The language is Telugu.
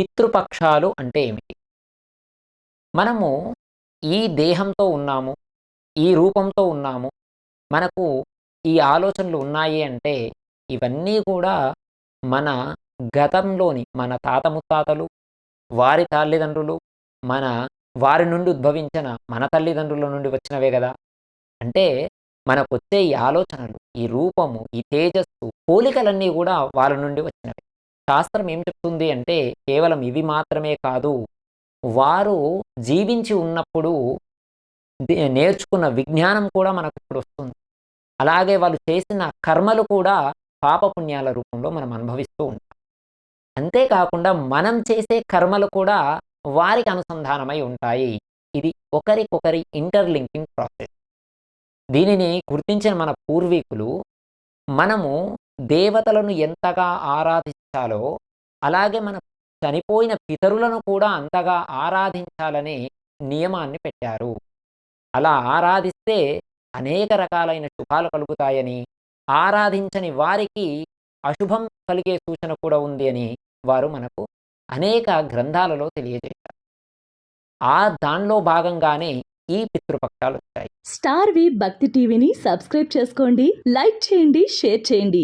పితృపక్షాలు అంటే ఏమిటి? మనము ఈ దేహంతో ఉన్నాము ఈ రూపంతో ఉన్నాము మనకు ఈ ఆలోచనలు ఉన్నాయి అంటే ఇవన్నీ కూడా మన గతంలోని మన తాత ముత్తాతలు వారి తల్లిదండ్రులు మన వారి నుండి ఉద్భవించిన మన తల్లిదండ్రుల నుండి వచ్చినవే కదా. అంటే మనకు వచ్చే ఈ ఆలోచనలు ఈ రూపము ఈ తేజస్సు పోలికలన్నీ కూడా వాళ్ళ నుండి వచ్చినవి. శాస్త్రం ఏం చెప్తుంది అంటే కేవలం ఇవి మాత్రమే కాదు వారు జీవించి ఉన్నప్పుడు నేర్చుకున్న విజ్ఞానం కూడా మనకు ఇప్పుడు వస్తుంది. అలాగే వాళ్ళు చేసిన కర్మలు కూడా పాపపుణ్యాల రూపంలో మనం అనుభవిస్తూ ఉంటాం. అంతేకాకుండా మనం చేసే కర్మలు కూడా వారికి అనుసంధానమై ఉంటాయి. ఇది ఒకరికొకరి ఇంటర్లింకింగ్ ప్రాసెస్ దీనిని గుర్తించిన మన పూర్వీకులు మనము దేవతలను ఎంతగా ఆరాధించాలో అలాగే మన చనిపోయిన పితరులను కూడా అంతగా ఆరాధించాలనే నియమాన్ని పెట్టారు. అలా ఆరాధిస్తే అనేక రకాలైన శుభాలు కలుగుతాయని ఆరాధించని వారికి అశుభం కలిగే సూచన కూడా ఉంది అని వారు మనకు అనేక గ్రంథాలలో తెలియజేశారు. ఆ దానిలో భాగంగానే ఈ పితృపక్షాలు వచ్చాయి. స్టార్ వి భక్తి టీవీని సబ్స్క్రైబ్ చేసుకోండి లైక్ చేయండి షేర్ చేయండి.